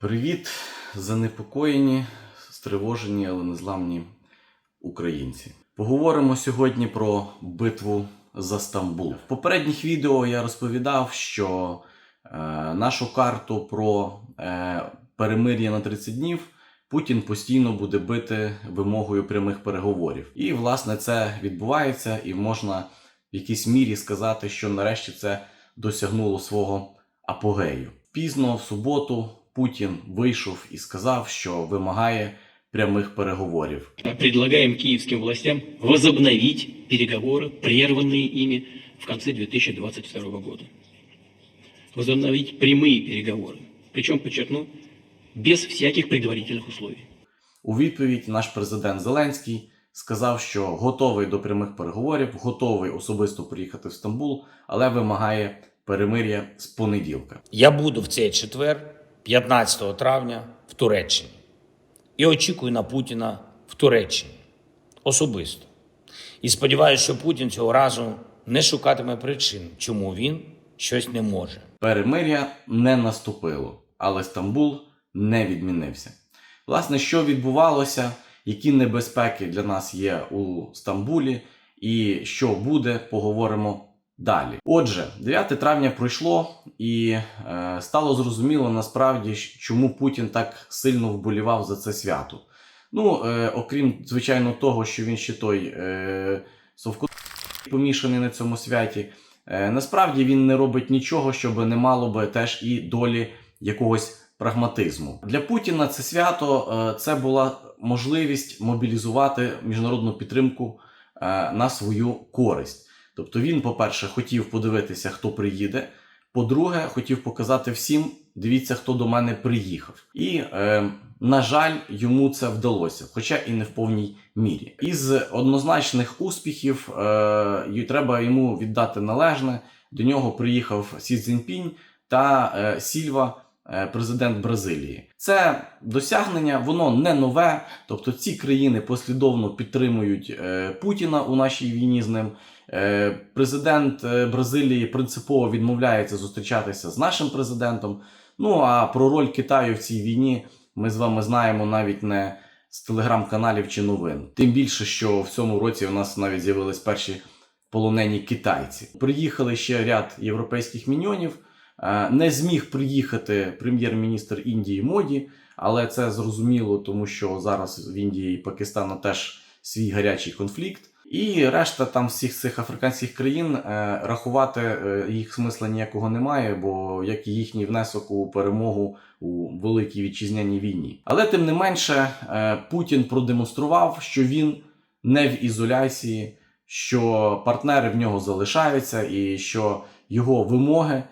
Привіт, занепокоєні, стривожені, але незламні українці. Поговоримо сьогодні про битву за Стамбул. В попередніх відео я розповідав, що е, нашу карту про е, перемир'я на 30 днів Путін постійно буде бити вимогою прямих переговорів. І, власне, це відбувається, і можна в якійсь мірі сказати, що нарешті це досягнуло свого апогею. Пізно в суботу Путін вийшов і сказав, що вимагає прямих переговорів. Предлагаем киевским властям возобновить переговоры, прерванные ими в конце 2022 года. Возобновить прямые переговоры. Причем, подчеркну, без всяких предварительных условий. У відповідь наш президент Зеленський сказав, що готовий до прямих переговорів, готовий особисто приїхати в Стамбул, але вимагає перемир'я з понеділка. Я буду в цей четвер, 15 травня, в Туреччині. І очікую на Путіна в Туреччині особисто. І сподіваюся, що Путін цього разу не шукатиме причин, чому він щось не може. Перемир'я не наступило, але Стамбул не відмінився. Власне, що відбувалося, які небезпеки для нас є у Стамбулі, і що буде, поговоримо далі. Отже, 9 травня пройшло, і е, стало зрозуміло насправді, чому Путін так сильно вболівав за це свято. Ну, е, окрім звичайно того, що він ще той е, совко помішаний на цьому святі. Е, Насправді він не робить нічого, щоб не мало би теж і долі якогось прагматизму. Для Путіна це свято е, це була можливість мобілізувати міжнародну підтримку е, на свою користь. Тобто він, по-перше, хотів подивитися, хто приїде. По-друге, хотів показати всім, дивіться, хто до мене приїхав. І, е, на жаль, йому це вдалося, хоча і не в повній мірі. Із однозначних успіхів е, треба йому віддати належне. До нього приїхав Сі Цзіньпінь та е, Сільва, президент Бразилії. Це досягнення, воно не нове. Тобто ці країни послідовно підтримують е, Путіна у нашій війні з ним. Е, Президент е, Бразилії принципово відмовляється зустрічатися з нашим президентом. Ну а про роль Китаю в цій війні ми з вами знаємо навіть не з телеграм-каналів чи новин. Тим більше, що в цьому році у нас навіть з'явились перші полонені китайці. Приїхали ще ряд європейських міньйонів. Е, Не зміг приїхати прем'єр-міністр Індії Моді, але це зрозуміло, тому що зараз в Індії і Пакистану теж свій гарячий конфлікт. І решта там всіх цих африканських країн е, рахувати е, їх смисла ніякого немає, бо як і їхній внесок у перемогу у великій вітчизняній війні. Але тим не менше, Путін продемонстрував, що він не в ізоляції, що партнери в нього залишаються, і що його вимоги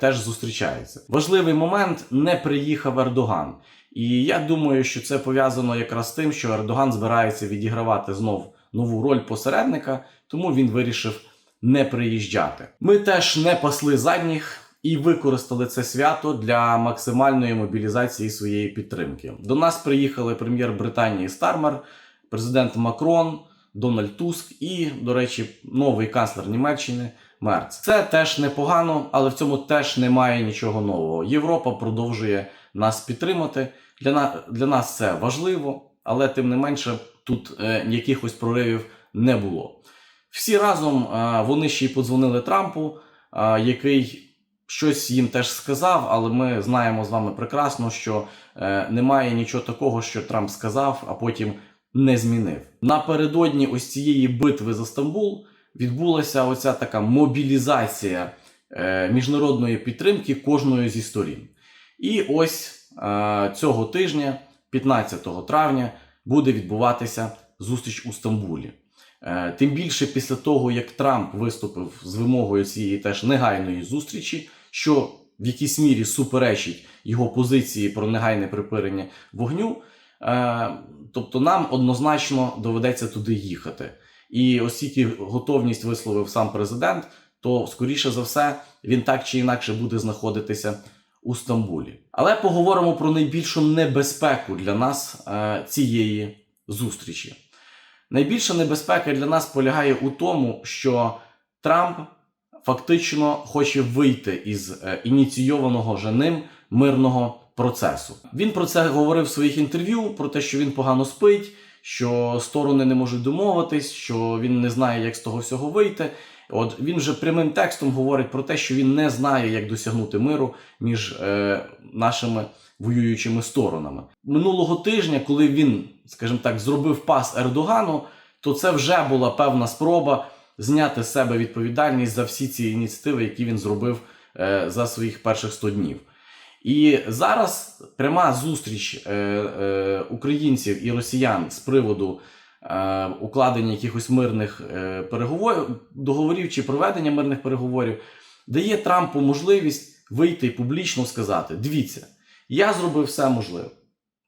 теж зустрічаються. Важливий момент не приїхав Ердоган. І я думаю, що це пов'язано якраз з тим, що Ердоган збирається відігравати знов нову роль посередника, тому він вирішив не приїжджати. Ми теж не пасли задніх і використали це свято для максимальної мобілізації своєї підтримки. До нас приїхали прем'єр Британії Стармер, президент Макрон, Дональд Туск і, до речі, новий канцлер Німеччини Мерц. Це теж непогано, але в цьому теж немає нічого нового. Європа продовжує нас підтримати. Для, на, для нас це важливо, але тим не менше тут е, якихось проривів не було. Всі разом е, вони ще й подзвонили Трампу, е, який щось їм теж сказав, але ми знаємо з вами прекрасно, що е, немає нічого такого, що Трамп сказав, а потім не змінив. Напередодні ось цієї битви за Стамбул відбулася оця така мобілізація е, міжнародної підтримки кожної зі сторін. І ось е, цього тижня, 15 травня, буде відбуватися зустріч у Стамбулі. Е, Тим більше після того, як Трамп виступив з вимогою цієї теж негайної зустрічі, що в якійсь мірі суперечить його позиції про негайне припинення вогню. Тобто нам однозначно доведеться туди їхати. І оскільки готовність висловив сам президент, то скоріше за все він так чи інакше буде знаходитися у Стамбулі. Але поговоримо про найбільшу небезпеку для нас е, цієї зустрічі. Найбільша небезпека для нас полягає у тому, що Трамп фактично хоче вийти із е, ініційованого же ним мирного процесу. Він про це говорив в своїх інтерв'ю, про те, що він погано спить, що сторони не можуть домовитись, що він не знає, як з того всього вийти. От він вже прямим текстом говорить про те, що він не знає, як досягнути миру між е, нашими воюючими сторонами. Минулого тижня, коли він, скажімо так, зробив пас Ердогану, то це вже була певна спроба зняти з себе відповідальність за всі ці ініціативи, які він зробив е, за своїх перших 100 днів. І зараз пряма зустріч е, е, українців і росіян з приводу е, укладення якихось мирних е, переговорів, договорів чи проведення мирних переговорів дає Трампу можливість вийти і публічно сказати: дивіться, я зробив все можливе.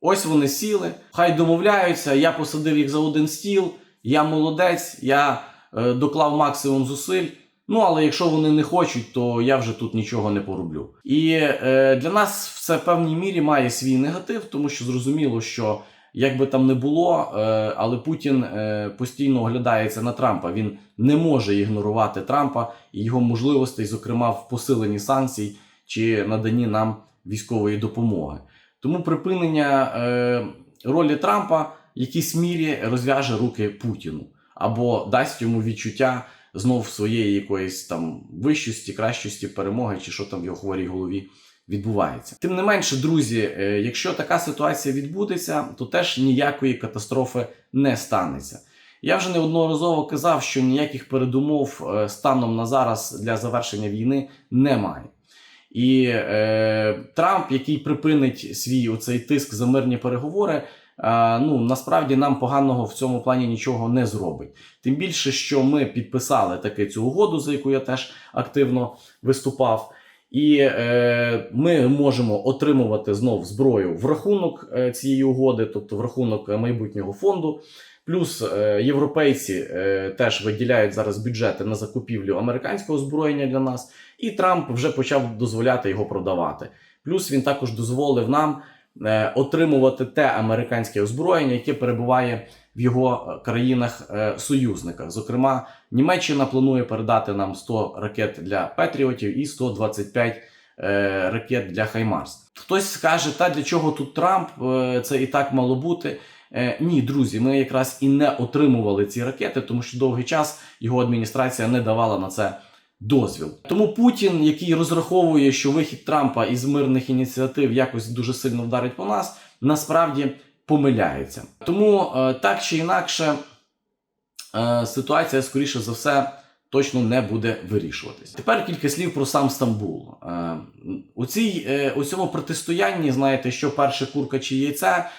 Ось вони сіли, хай домовляються, я посадив їх за один стіл, я молодець, я е, доклав максимум зусиль. Ну, але якщо вони не хочуть, то я вже тут нічого не пороблю. І е, для нас це в певній мірі має свій негатив, тому що зрозуміло, що як би там не було, е, але Путін е, постійно оглядається на Трампа. Він не може ігнорувати Трампа і його можливостей, зокрема в посиленні санкцій чи наданні нам військової допомоги. Тому припинення е, ролі Трампа в якійсь мірі розв'яже руки Путіну або дасть йому відчуття знов своєї якоїсь там вищості, кращості, перемоги, чи що там в його хворій голові відбувається. Тим не менше, друзі, е, якщо така ситуація відбудеться, то теж ніякої катастрофи не станеться. Я вже неодноразово казав, що ніяких передумов е, станом на зараз для завершення війни немає. І е, Трамп, який припинить свій оцей тиск за мирні переговори, ну насправді нам поганого в цьому плані нічого не зробить. Тим більше, що ми підписали таки цю угоду, за яку я теж активно виступав. І е, ми можемо отримувати знов зброю в рахунок е, цієї угоди, тобто в рахунок е, майбутнього фонду. Плюс е, європейці е, теж виділяють зараз бюджети на закупівлю американського озброєння для нас, і Трамп вже почав дозволяти його продавати. Плюс він також дозволив нам е, отримувати те американське озброєння, яке перебуває в його е, країнах-союзниках. Зокрема, Німеччина планує передати нам 100 ракет для Петріотів і 125 е, ракет для Хаймарс. Хтось скаже, та для чого тут Трамп? Е, Це і так мало бути. Е, Ні, друзі, ми якраз і не отримували ці ракети, тому що довгий час його адміністрація не давала на це дозвіл. Тому Путін, який розраховує, що вихід Трампа із мирних ініціатив якось дуже сильно вдарить по нас, насправді помиляється. Тому е, так чи інакше, е, ситуація, скоріше за все, точно не буде вирішуватись. Тепер кілька слів про сам Стамбул. Е, у, цій, у цьому протистоянні, знаєте, що перше курка чи яйце,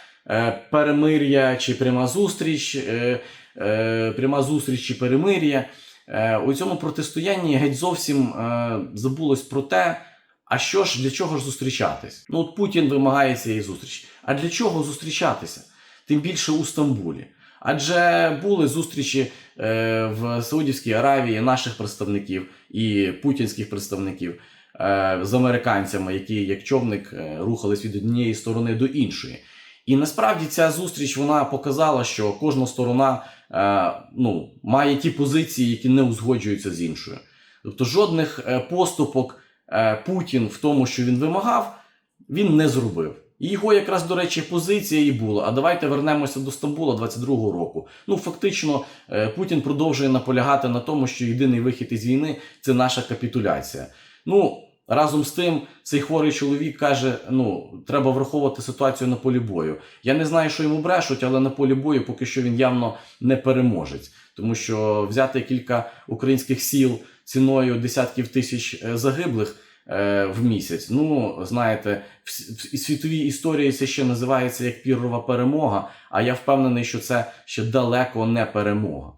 перемир'я чи пряма зустріч, пряма зустріч чи перемир'я. Е, у цьому протистоянні геть зовсім е, забулось про те, а що ж для чого ж зустрічатись? Ну от Путін вимагає цієї зустрічі. А для чого зустрічатися? Тим більше у Стамбулі. Адже були зустрічі е, в Саудівській Аравії наших представників і путінських представників е, з американцями, які як човник е, рухались від однієї сторони до іншої. І насправді ця зустріч вона показала, що кожна сторона е, ну, має ті позиції, які не узгоджуються з іншою. Тобто жодних е, поступок е, Путін в тому, що він вимагав, він не зробив. І його якраз, до речі, позиція і була. А давайте вернемося до Стамбула 22-го року. Ну, фактично, е, Путін продовжує наполягати на тому, що єдиний вихід із війни це наша капітуляція. Ну, разом з тим, цей хворий чоловік каже: ну, треба враховувати ситуацію на полі бою. Я не знаю, що йому брешуть, але на полі бою поки що він явно не переможець, тому що взяти кілька українських сіл ціною десятків тисяч е, загиблих е, в місяць. Ну, знаєте, в, світовій історії це ще називається як піррова перемога, а я впевнений, що це ще далеко не перемога.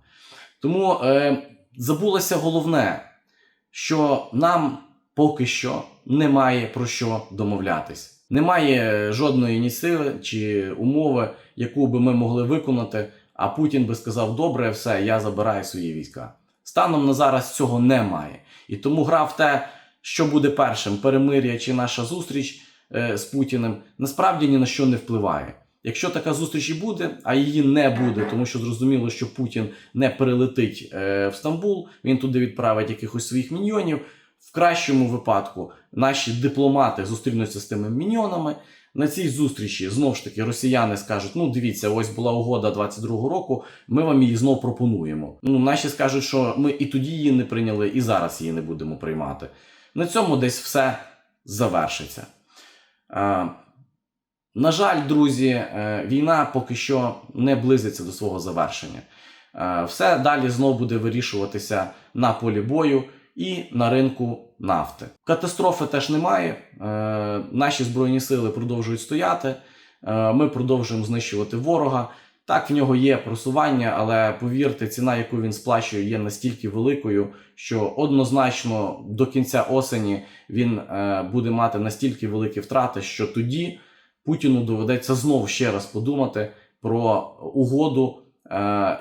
Тому е, забулося головне, що нам поки що немає про що домовлятись. Немає жодної ініціативи чи умови, яку би ми могли виконати, а Путін би сказав: добре, все, я забираю свої війська. Станом на зараз цього немає. І тому гра в те, що буде першим, перемир'я чи наша зустріч е, з Путіним, насправді ні на що не впливає. Якщо така зустріч і буде, а її не буде, тому що зрозуміло, що Путін не прилетить е, в Стамбул, він туди відправить якихось своїх міньйонів. В кращому випадку наші дипломати зустрінуться з тими міньйонами, на цій зустрічі знов ж таки росіяни скажуть: ну дивіться, ось була угода 22-го року, ми вам її знов пропонуємо. Ну, наші скажуть, що ми і тоді її не прийняли, і зараз її не будемо приймати. На цьому десь все завершиться. Е, на жаль, друзі, е, війна поки що не близиться до свого завершення. Е, Все далі знов буде вирішуватися на полі бою і на ринку нафти. Катастрофи теж немає. Е, Наші збройні сили продовжують стояти. Е, Ми продовжуємо знищувати ворога. Так, в нього є просування, але повірте, ціна, яку він сплачує, є настільки великою, що однозначно до кінця осені він е, буде мати настільки великі втрати, що тоді Путіну доведеться знов ще раз подумати про угоду,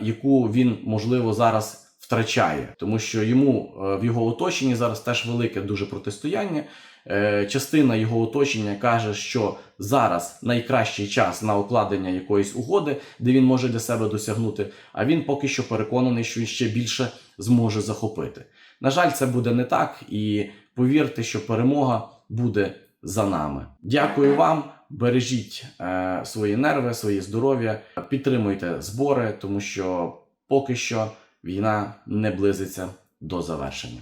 яку він можливо зараз втрачає, тому що йому е, в його оточенні зараз теж велике дуже протистояння. Е, Частина його оточення каже, що зараз найкращий час на укладення якоїсь угоди, де він може для себе досягнути. А він поки що переконаний, що він ще більше зможе захопити. На жаль, це буде не так, і повірте, що перемога буде за нами. Дякую вам. Бережіть е, свої нерви, своє здоров'я, підтримуйте збори, тому що поки що війна не близиться до завершення.